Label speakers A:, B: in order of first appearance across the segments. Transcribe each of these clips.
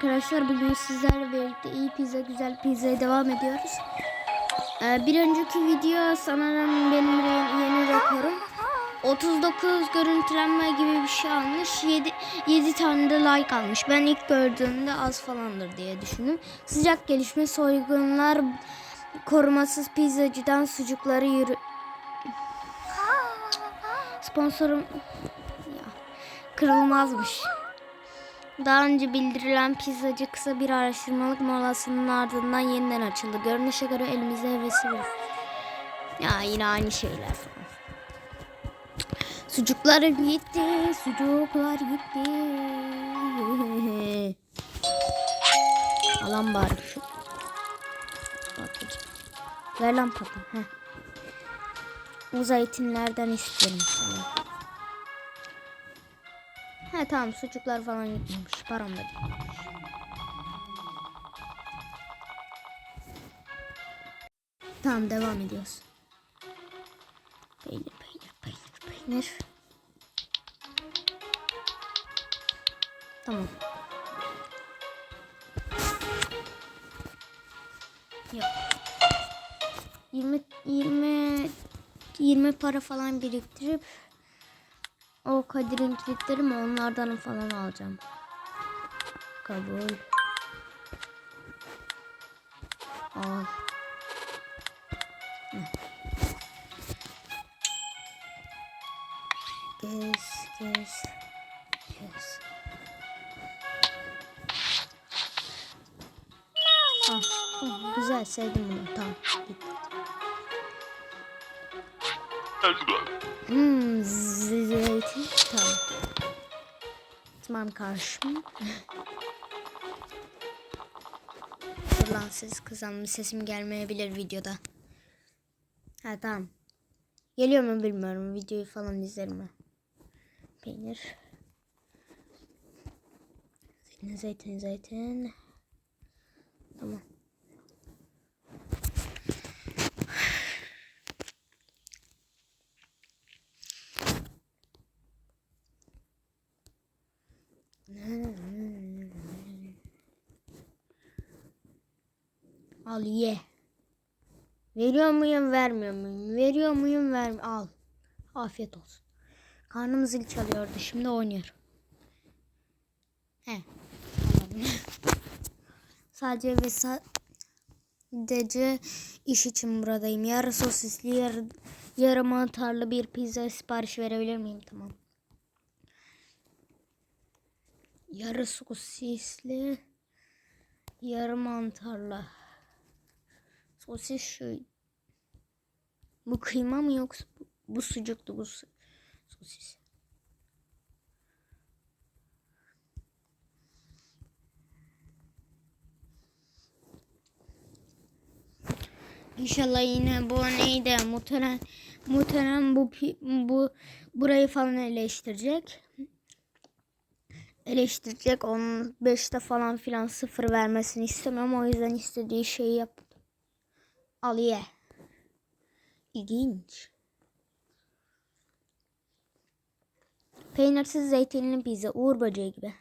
A: arkadaşlar. Bugün sizlerle birlikte iyi pizza, güzel pizzaya devam ediyoruz. Ee, bir önceki video sanırım benim yeni rekorum. 39 görüntülenme gibi bir şey almış. 7, 7 tane de like almış. Ben ilk gördüğümde az falandır diye düşündüm. Sıcak gelişme soygunlar korumasız pizzacıdan sucukları yürü... Sponsorum kırılmazmış. Daha önce bildirilen pizzacı kısa bir araştırmalık molasının ardından yeniden açıldı. Görünüşe göre elimizde hevesi var. Ya yine aynı şeyler falan. Sucuklar gitti, sucuklar gitti. Alan bari. Patlıcan. Ver lan patı. Heh. O zeytinlerden istiyorum sana. He tamam sucuklar falan gitmemiş. Param da gitmemiş. Tamam devam ediyoruz. Peynir peynir peynir peynir. Tamam. Yok. 20 20 20 para falan biriktirip o Kadir'in kilitleri mi onlardan falan alacağım. Kabul. Al. Gez, gez, gez. Ah, güzel sevdim bunu. Tamam. Git. Hmm, zeytin. Tamam. Tamam karşım. Dur lan ses sesim gelmeyebilir videoda. Ha tamam. Geliyor mu bilmiyorum. Videoyu falan izlerim ben. Peynir. Zeytin zeytin zeytin. Tamam. Al ye. Veriyor muyum vermiyor muyum? Veriyor muyum vermiyor Al. Afiyet olsun. Karnım zil çalıyordu. Şimdi oynuyorum. He. Sadece ve sadece iş için buradayım. Yarı sosisli, yarı, yarı mantarlı bir pizza sipariş verebilir miyim? Tamam. Yarı sosisli, yarı mantarlı. Sosis şu. Bu kıyma mı yoksa bu, bu sucuktu bu su- sosis. İnşallah yine bu neydi muhtemelen muhtemelen bu bu burayı falan eleştirecek. Eleştirecek onun 5'te falan filan sıfır vermesini istemem o yüzden istediği şeyi yap. Al ye. İlginç. Peynirsiz zeytinli pizza. Uğur böceği gibi.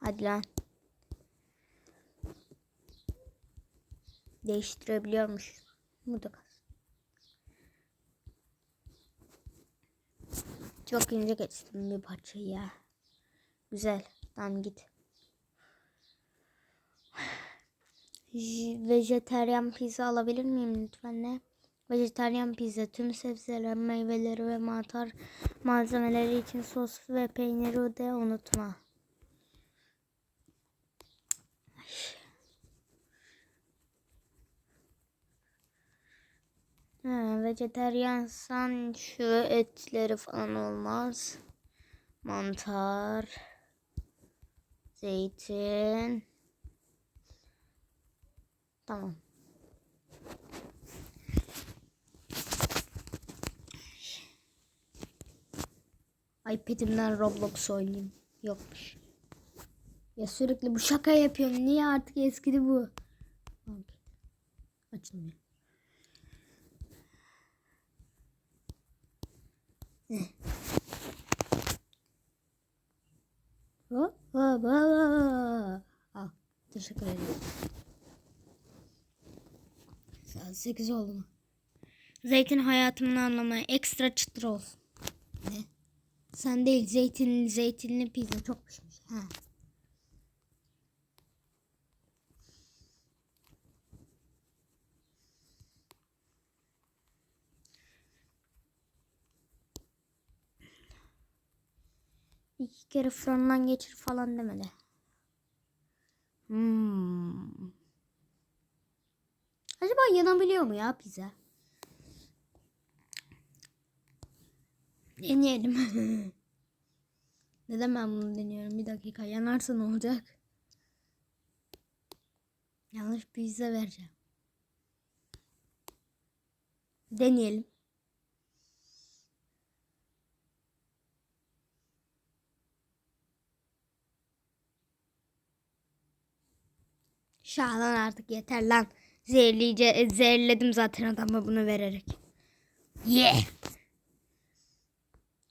A: Hadi lan. Değiştirebiliyormuş. Bu da. Çok ince geçtim bir parçayı ya. Güzel. Tamam git. Vejeteryan pizza alabilir miyim lütfen ne? Vejeteryan pizza tüm sebzeler, meyveleri ve mantar malzemeleri için sos ve peyniri de unutma. Ha, vejeteryansan şu etleri falan olmaz. Mantar. Zeytin. Tamam. iPad'imden Roblox oynayayım. Yokmuş. Ya sürekli bu şaka yapıyorum. Niye artık eskidi bu? Açılmıyor. Hop hop hop. Al. Teşekkür ederim. Saat 8 oldu mu? Zeytin hayatımın anlamı ekstra çıtır olsun. Ne? Sen değil zeytinli zeytinli pizza çok pişmiş. Ha. İki kere fırından geçir falan demedi. Hmm. Acaba yanabiliyor mu ya pizza? Deneyelim. Neden ben bunu deniyorum? Bir dakika yanarsa ne olacak? Yanlış pizza vereceğim. Deneyelim. Şahlan artık yeter lan. Zehirleyici, zehirledim zaten adamı bunu vererek. Ye.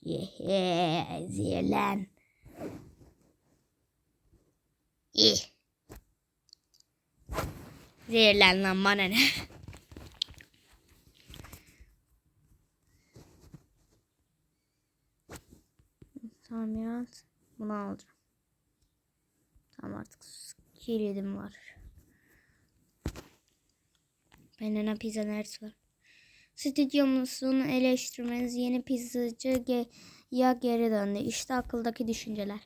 A: Ye, ye zehirlen. Ye. Zehirlen lan bana ne? Ya. Bunu alacağım. Tamam artık kilidim var. Banana pizza neresi var? Stüdyomuzun eleştirmeniz yeni pizzacı ge ya geri döndü. İşte akıldaki düşünceler.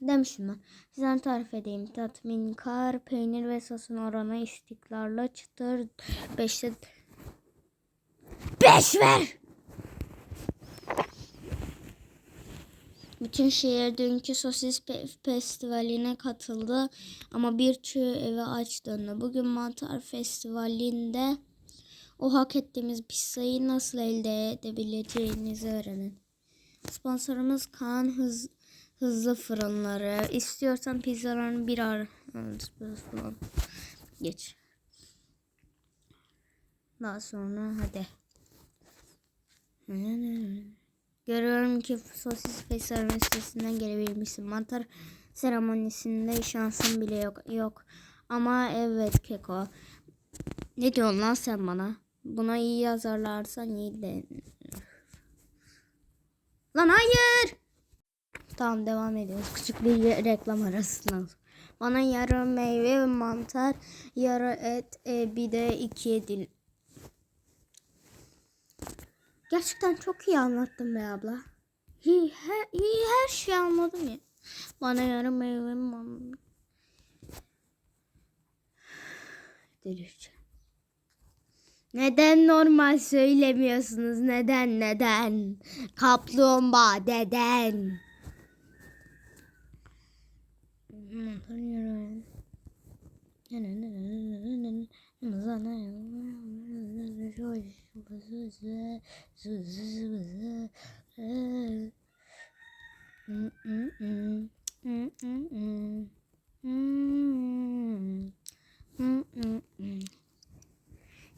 A: Demişim ben. Size tarif edeyim. Tatminkar, peynir ve sosun oranı istikrarlı çıtır. Beşte... Beş ver! Bütün şehir dünkü sosis festivaline katıldı ama bir çoğu eve aç döndü. Bugün mantar festivalinde o hak ettiğimiz pizzayı nasıl elde edebileceğinizi öğrenin. Sponsorumuz Kaan Hız, Hızlı Fırınları. İstiyorsan pizzalarını bir ar. Geç. Daha sonra hadi. Görüyorum ki sosis festivalinin sitesinden gelebilmişsin. Mantar seremonisinde şansın bile yok. Yok. Ama evet Keko. Ne diyorsun lan sen bana? Buna iyi yazarlarsan iyi de. Lan hayır. Tamam devam ediyoruz. Küçük bir reklam arasından. Bana yarı meyve ve mantar, yarı et, e, bir de iki dil. Gerçekten çok iyi anlattın be abla. İyi her, iyi her şey anladım ya. Bana yarı meyve mantar. Delireceğim. Neden normal söylemiyorsunuz? Neden neden? Kaplumbağa deden.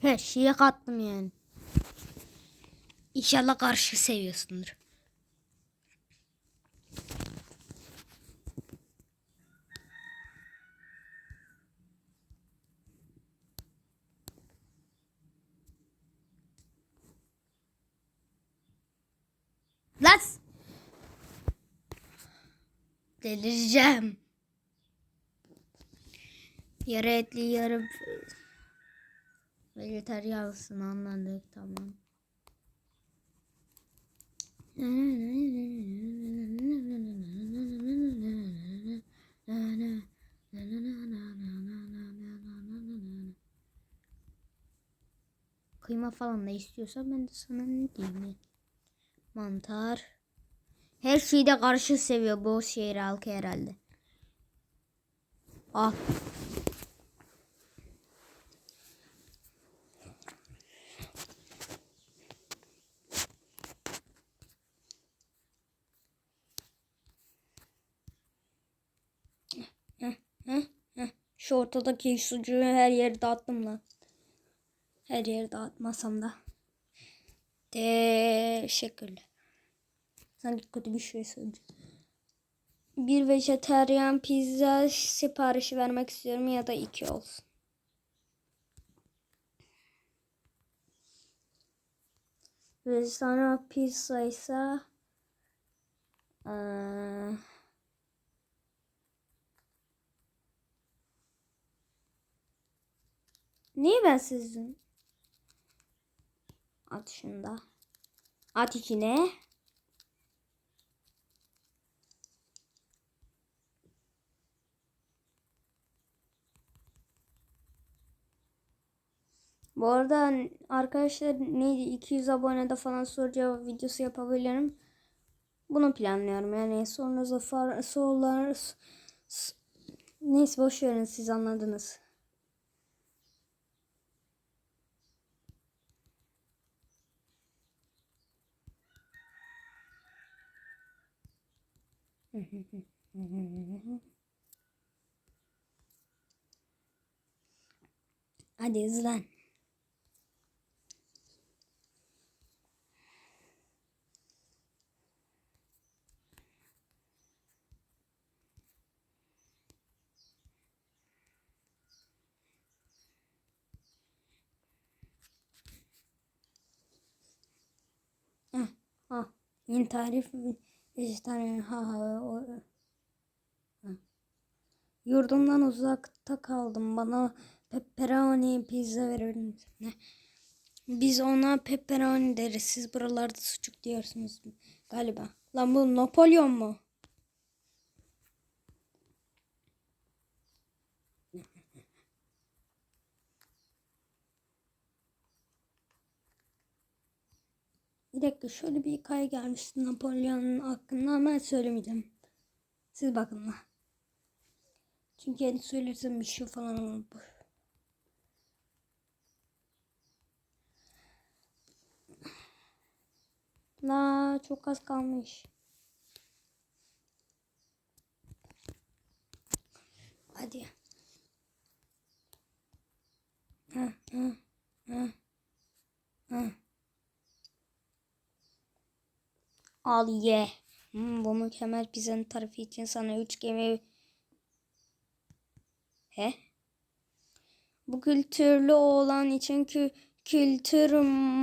A: Her şeye kattım yani. İnşallah karşı seviyorsundur. Las! Delireceğim. Yarı etli yarı vejetaryansın anladık tamam. Kıyma falan da istiyorsan ben de sana ne diyeyim Mantar. Her şeyi de karşı seviyor bu şehir halkı herhalde. Ah. Şu ortadaki sucuğu her yere dağıttım lan. Her yere dağıtmasam da. Teşekkürler. Sanki kötü bir şey söyleyeceğim. Bir vejeteryan pizza siparişi vermek istiyorum ya da iki olsun. Ve sonra pizza ise eee, Niye ben sizin? At şunu da. At içine. Bu arada arkadaşlar neydi 200 abonede falan soru cevap videosu yapabilirim. Bunu planlıyorum yani sonra zafer sorular neyse boş verin siz anladınız. Hadi hızlan. Heh, ha. Yeni tarif vejetaryen ha ha o. ha. Yurdumdan uzakta kaldım. Bana pepperoni pizza verir? Biz ona pepperoni deriz. Siz buralarda sucuk diyorsunuz galiba. Lan bu Napolyon mu? Bir dakika şöyle bir hikaye gelmişti Napolyon'un hakkında ama söylemeyeceğim. Siz bakın. Çünkü yani söylersem bir şey falan olur. La çok az kalmış. Hadi. Ha, ha, ha, ha. Al ye. Hmm, bu mükemmel pizzanın tarifi için sana 3 gemi... He? Bu kültürlü oğlan için kü kültür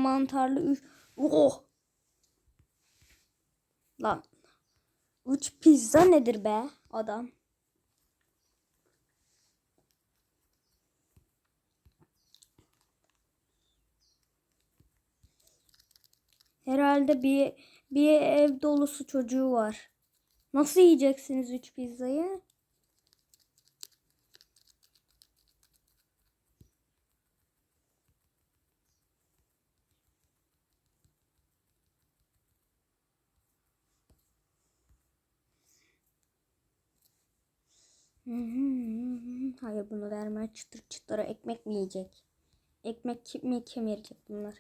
A: mantarlı... üç- Oh! Lan. 3 pizza nedir be adam? Herhalde bir bir ev dolusu çocuğu var. Nasıl yiyeceksiniz 3 pizzayı? Hayır bunu verme çıtır çıtır ekmek mi yiyecek? Ekmek mi kemirecek bunlar?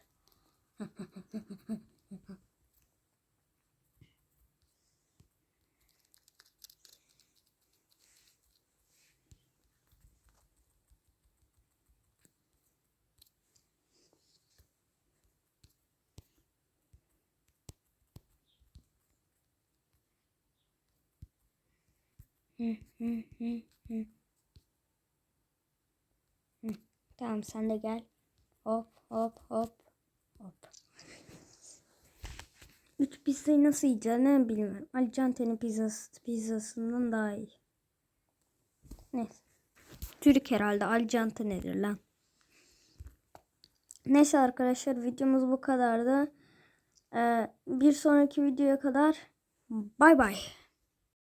A: Tamam sen de gel. Hop hop hop hop. Üç pizzayı nasıl yiyeceğini bilmiyorum. Ali Cante'nin pizzası, pizzasından daha iyi. Neyse. Türk herhalde. Ali Cante nedir lan? Neyse arkadaşlar videomuz bu kadardı. Ee, bir sonraki videoya kadar bay bay.